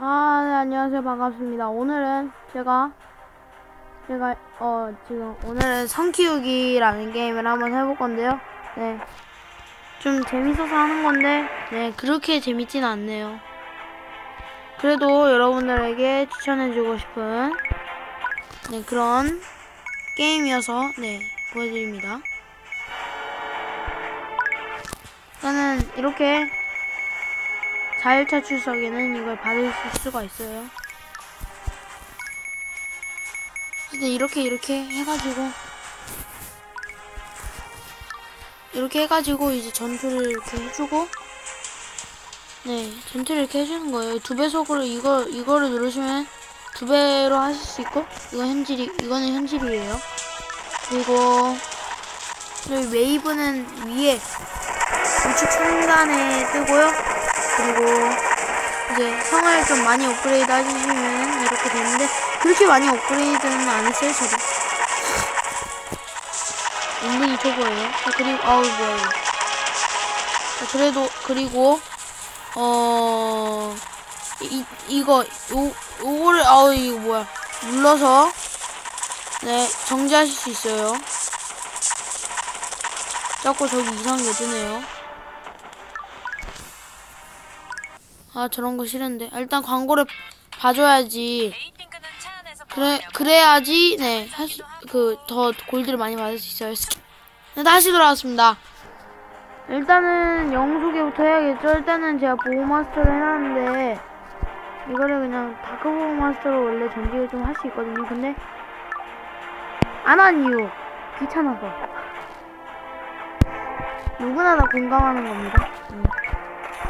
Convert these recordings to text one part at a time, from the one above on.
아, 네, 안녕하세요. 반갑습니다. 오늘은 제가, 제가, 어, 지금, 오늘은 성 키우기라는 게임을 한번 해볼 건데요. 네. 좀 재밌어서 하는 건데, 네, 그렇게 재밌진 않네요. 그래도 여러분들에게 추천해 주고 싶은, 네, 그런 게임이어서, 네, 보여드립니다. 일단은, 이렇게, 4일차 출석에는 이걸 받을 수가 있어요. 근데 이렇게 이렇게 해가지고 이렇게 해가지고 이제 전투를 이렇게 해주고 네 전투를 이렇게 해주는 거예요. 두 배속으로 이거 이거를 누르시면 두 배로 하실 수 있고 이건 현질이 이거는 현질이에요. 그리고 여기 웨이브는 위에 우측 상단에 뜨고요. 그리고 이제 성을 좀 많이 업그레이드 해주시면 이렇게 되는데 그렇게 많이 업그레이드는 안 했어요 저도. 은근히 초보예요. 자, 그리고 아우 뭐야 자, 그래도 그리고 어 이, 이거 요 요거를 아우 이거 뭐야. 눌러서 네 정지하실 수 있어요. 자꾸 저기 이상한 게 뜨네요 아 저런 거 싫은데. 아, 일단 광고를 봐줘야지. 그래 그래야지. 네그더 골드를 많이 받을 수 있어요. 네, 다시 돌아왔습니다. 일단은 영웅 소개부터 해야겠죠? 일단은 제가 보호 마스터를 해놨는데 이거를 그냥 다크 보호 마스터로 원래 전직을 좀 할 수 있거든요. 근데 안 한 이유 귀찮아서. 누구나 다 공감하는 겁니다. 음.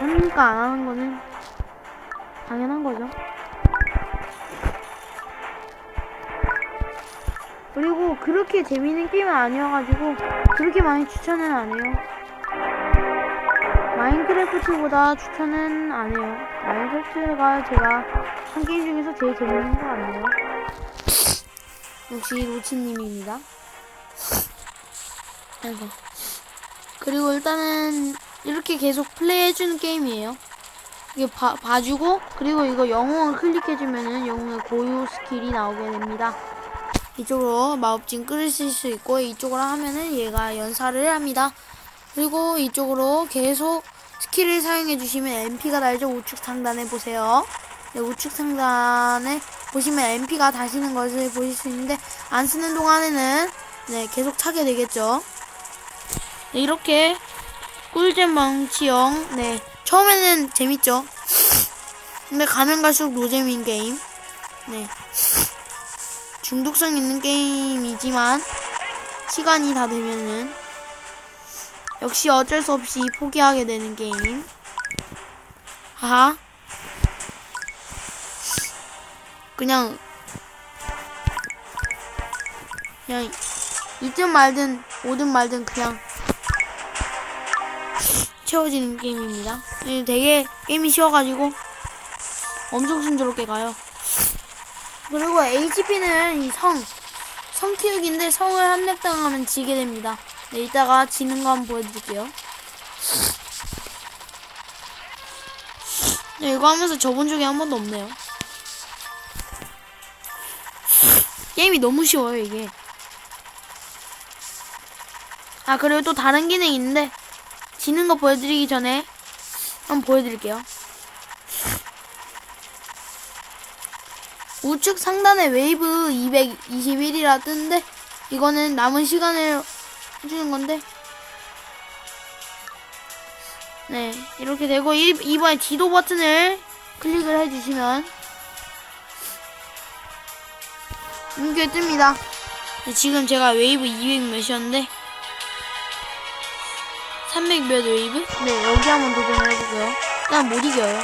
하니까 안 하는 거는 당연한 거죠. 그리고 그렇게 재밌는 게임은 아니어가지고 그렇게 많이 추천은 안 해요. 마인크래프트보다 추천은 안 해요. 마인크래프트가 제가 한 게임 중에서 제일 재밌는 거 같네요. 역시 로치님입니다. 아이고. 그리고 일단은 이렇게 계속 플레이해주는 게임이에요. 이게 봐, 봐주고 그리고 이거 영웅을 클릭해주면은 영웅의 고유 스킬이 나오게 됩니다. 이쪽으로 마법진 끌으실 수 있고 이쪽으로 하면은 얘가 연사를 합니다. 그리고 이쪽으로 계속 스킬을 사용해 주시면 MP가 달죠. 우측 상단에 보세요. 네, 우측 상단에 보시면 MP가 다시는 것을 보실 수 있는데 안 쓰는 동안에는 네, 계속 차게 되겠죠. 네, 이렇게 꿀잼 망치형 네 처음에는 재밌죠. 근데 가면 갈수록 노잼인 게임. 네. 중독성 있는 게임이지만 시간이 다 되면은 역시 어쩔 수 없이 포기하게 되는 게임. 하하. 그냥 그냥 있든 말든 오든 말든 그냥 채워지는 게임입니다. 네, 되게 게임이 쉬워가지고 엄청 순조롭게 가요. 그리고 HP는 이 성, 성 키우기인데 성을 함락당하면 지게 됩니다. 네, 이따가 지는 거 한번 보여드릴게요. 네, 이거 하면서 저번 적이 한 번도 없네요. 게임이 너무 쉬워요, 이게. 아, 그리고 또 다른 기능이 있는데, 지는 거 보여드리기 전에 한번 보여드릴게요. 우측 상단에 웨이브 221이라 뜨는데 이거는 남은 시간을 해주는 건데 네 이렇게 되고 이, 이번에 지도 버튼을 클릭을 해주시면 이게 뜹니다 네, 지금 제가 웨이브 200 몇이었는데 300 몇 웨이브? 네, 여기 한번 도전을 해보고요. 일단 못 이겨요.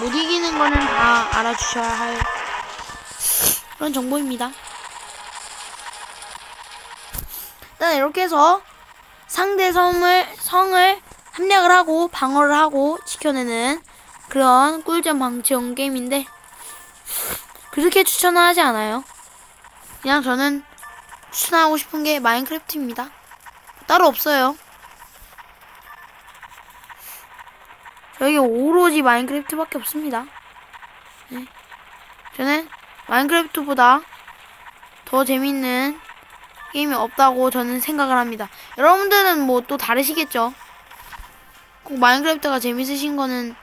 못 이기는 거는 다 알아주셔야 할 그런 정보입니다. 일단 이렇게 해서 상대 성을, 성을 함락을 하고 방어를 하고 지켜내는 그런 꿀잼 방치용 게임인데 그렇게 추천을 하지 않아요. 그냥 저는 추천하고 싶은 게 마인크래프트입니다. 따로 없어요. 저에게 오로지 마인크래프트밖에 없습니다. 네. 저는 마인크래프트보다 더 재밌는 게임이 없다고 저는 생각을 합니다. 여러분들은 뭐 또 다르시겠죠? 꼭 마인크래프트가 재밌으신 거는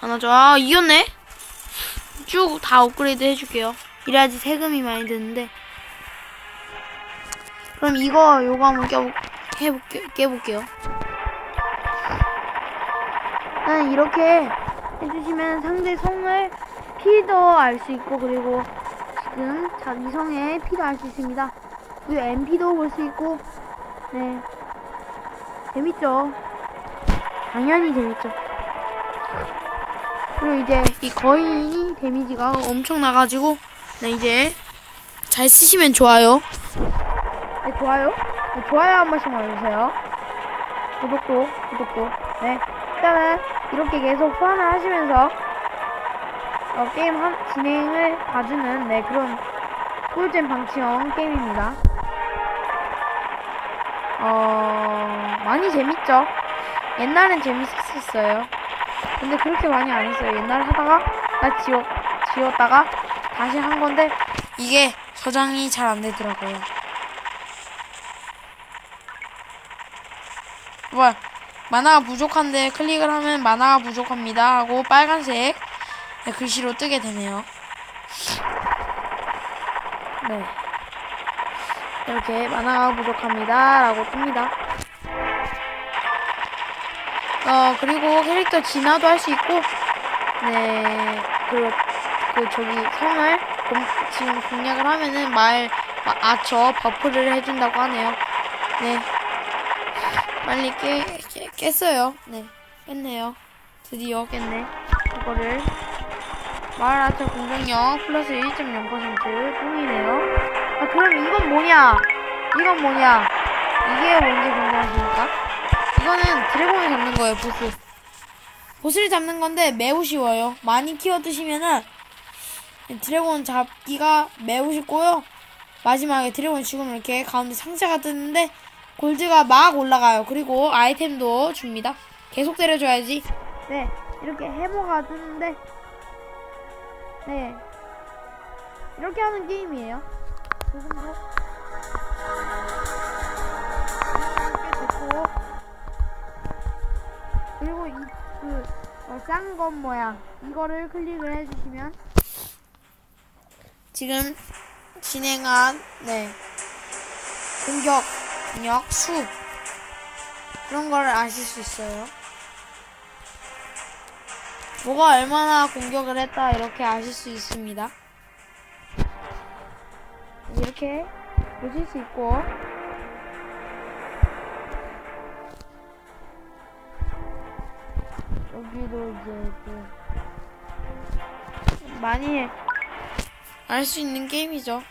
하나죠. 아, 이겼네? 쭉 다 업그레이드 해줄게요. 이래야지 세금이 많이 드는데. 그럼 이거, 요거 한번 껴볼, 해볼게, 깨볼게요. 일단 이렇게 해주시면 상대 성을 피도 알 수 있고, 그리고 지금 자, 이성의 피도 알 수 있습니다. 그리고 MP도 볼 수 있고, 네. 재밌죠? 당연히 재밌죠. 그리고 이제 이 거인이 데미지가 엄청 나가지고, 네, 이제 잘 쓰시면 좋아요. 네, 좋아요. 네, 좋아요 한 번씩 눌러주세요. 구독도, 구독도. 네. 일단은 이렇게 계속 소환을 하시면서 어, 게임 한, 진행을 봐주는 네, 그런 꿀잼 방치형 게임입니다. 어, 많이 재밌죠? 옛날엔 재밌었어요. 근데 그렇게 많이 안 했어요. 옛날에 하다가 나 지웠, 지웠다가 다시 한 건데 이게 저장이 잘 안 되더라고요. 뭐 만화가 부족한데 클릭을 하면 만화가 부족합니다 하고 빨간색 네, 글씨로 뜨게 되네요. 네. 이렇게 만화가 부족합니다 라고 뜹니다. 어, 그리고 캐릭터 진화도 할 수 있고, 네, 그, 그, 저기, 성을 공, 지금 공략을 하면은 말, 마- 아처 버프를 해준다고 하네요. 네. 빨리 깨, 깨, 깼어요. 네. 깼네요. 드디어 깼네. 이거를. 말 아처 공격력 플러스 1.0% 뚱이네요. 아, 그럼 이건 뭐냐? 이건 뭐냐? 이게 뭔지 궁금하십니까? 이거는 드래곤을 잡는 거예요, 보스. 보스를 잡는 건데 매우 쉬워요. 많이 키워드시면은 드래곤 잡기가 매우 쉽고요. 마지막에 드래곤 죽으면 이렇게 가운데 상자가 뜨는데 골드가 막 올라가요. 그리고 아이템도 줍니다. 계속 때려줘야지. 네, 이렇게 해보가 뜨는데 네, 이렇게 하는 게임이에요. 조금도 이렇게 그리고 이그 어, 쌍검 모양 이거를 클릭을 해주시면 지금 진행한 네 공격 공격 수 그런 거를 아실 수 있어요. 뭐가 얼마나 공격을 했다 이렇게 아실 수 있습니다. 이렇게 보실 수 있고 여기도 이제 또 많이 알 수 있는 게임이죠.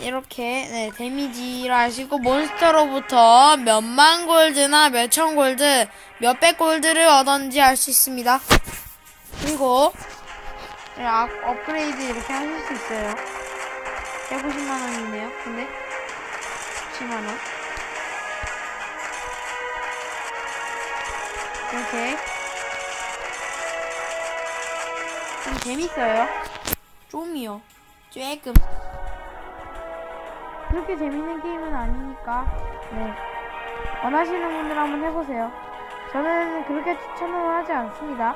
이렇게 네, 데미지를 아시고 몬스터로부터 몇만 골드나 몇천 골드, 몇백 골드를 얻었는지 알 수 있습니다. 그리고 네, 아, 업그레이드 이렇게 하실 수 있어요. 150만 원이네요. 근데 10만 원. 이렇게 좀 재밌어요. 좀이요. 조금. 그렇게 재밌는 게임은 아니니까 네 원하시는 분들 한번 해보세요. 저는 그렇게 추천을 하지 않습니다.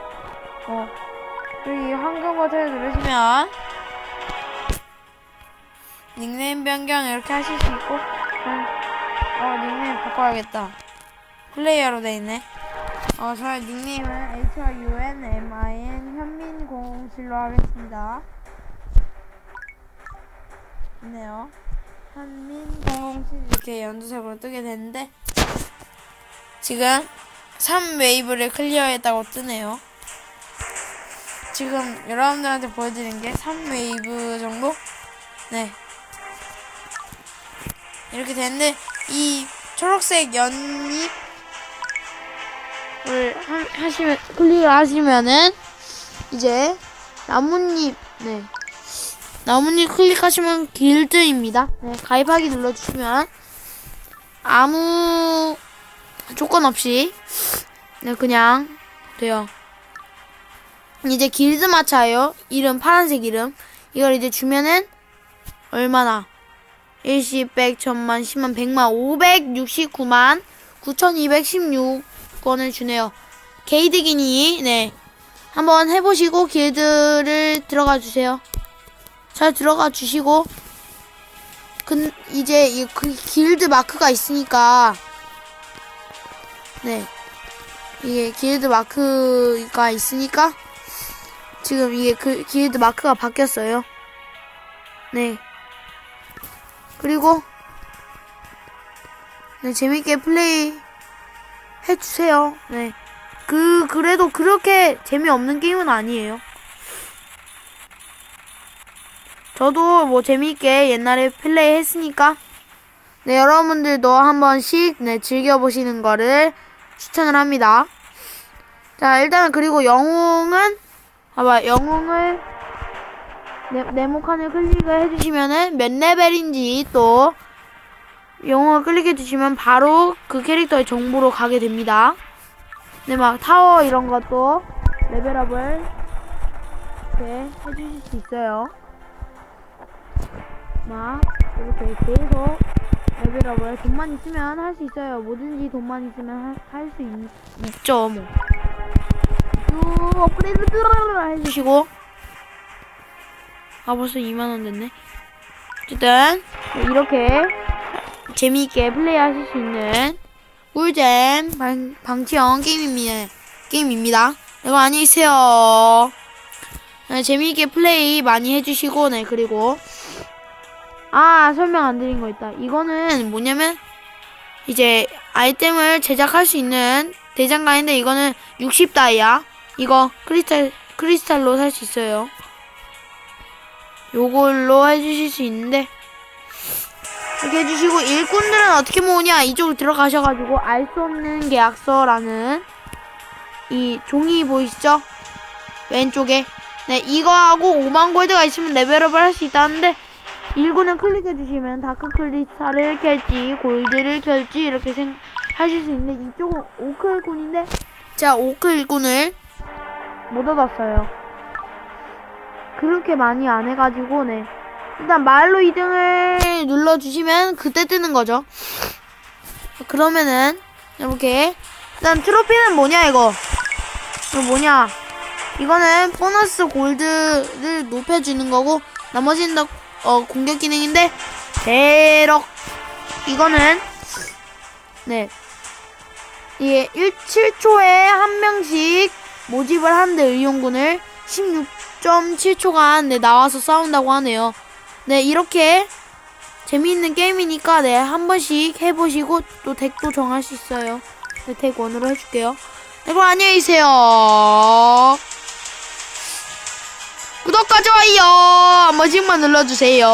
어 그리고 이 황금 버튼을 누르시면 닉네임 변경 이렇게 하실 수 있고 음, 어 닉네임 바꿔야겠다. 플레이어로 돼 있네. 어 저의 닉네임은 HRUNMIN 현민007로 하겠습니다. 있네요. 한민007 이렇게 연두색으로 뜨게 되는데 지금 3웨이브를 클리어했다고 뜨네요. 지금 여러분들한테 보여드린 게 3웨이브 정도? 네. 이렇게 되는데 이 초록색 연잎을 하- 하시면 클릭을 하시면은 이제 나뭇잎 네 나뭇잎 클릭하시면 길드입니다. 네, 가입하기 눌러주시면 아무 조건 없이 네 그냥 돼요. 이제 길드 마차예요. 이름 파란색 이름. 이걸 이제 주면은 얼마나? 일시, 백, 천만, 십만, 백만, 오백육십구만, 구천이백십육원을 주네요. 게이드 기니, 네. 한번 해보시고 길드를 들어가 주세요. 잘 들어가 주시고, 근, 이제 이 그 길드 마크가 있으니까, 네. 이게 길드 마크가 있으니까, 지금 이게 그 길드 마크가 바뀌었어요. 네. 그리고 네, 재밌게 플레이 해주세요. 네. 그, 그래도 그렇게 재미없는 게임은 아니에요. 저도 뭐 재미있게 옛날에 플레이 했으니까, 네, 여러분들도 한 번씩, 네, 즐겨보시는 거를 추천을 합니다. 자, 일단, 그리고 영웅은, 봐봐, 영웅을, 네, 네모칸을 클릭을 해주시면은 몇 레벨인지 또 영웅을 클릭해 주시면 바로 그 캐릭터의 정보로 가게 됩니다. 네, 막 타워 이런 것도 레벨업을 이렇게 해주실 수 있어요. 막 이렇게 계속 레벨업을 돈만 있으면 할 수 있어요. 뭐든지 돈만 있으면 할 수 있죠. 뭐. 쭉 업그레이드 해주시고 아 벌써 2만원 됐네 어쨌든 네, 이렇게 재미있게 플레이하실 수 있는 꿀잼 방, 방치형 게임입니다 게임입니다 여러분 안녕히 계세요 네, 재미있게 플레이 많이 해주시고 네 그리고 아 설명 안 드린 거 있다. 이거는 뭐냐면 이제 아이템을 제작할 수 있는 대장간인데 이거는 60다이아. 이거 크리스탈 크리스탈로 살 수 있어요. 요걸로 해주실 수 있는데 이렇게 해주시고 일꾼들은 어떻게 모으냐? 이쪽으로 들어가셔가지고 알 수 없는 계약서라는 이 종이 보이시죠? 왼쪽에. 네 이거하고 5만 골드가 있으면 레벨업을 할 수 있다는데 일꾼을 클릭해주시면 다크 크리스탈을 켤지 골드를 켤지 이렇게 생 하실 수 있는데 이쪽은 제가 오크 일꾼을 못 얻었어요. 그렇게 많이 안 해가지고 네. 일단 말로 2등을 눌러주시면 그때 뜨는 거죠. 그러면은 이렇게. 일단 트로피는 뭐냐 이거? 이거 뭐냐? 이거는 보너스 골드를 높여주는 거고 나머지는 다 어, 공격 기능인데 대럭 이거는 네 이게 1, 7초에 한 명씩 모집을 하는데 의용군을 16.7초간 네, 나와서 싸운다고 하네요. 네 이렇게 재미있는 게임이니까 네 한 번씩 해보시고 또 덱도 정할 수 있어요. 네, 덱 원으로 해줄게요. 네, 그럼 안녕히 계세요. 구독과 좋아요 한 번씩만 눌러주세요.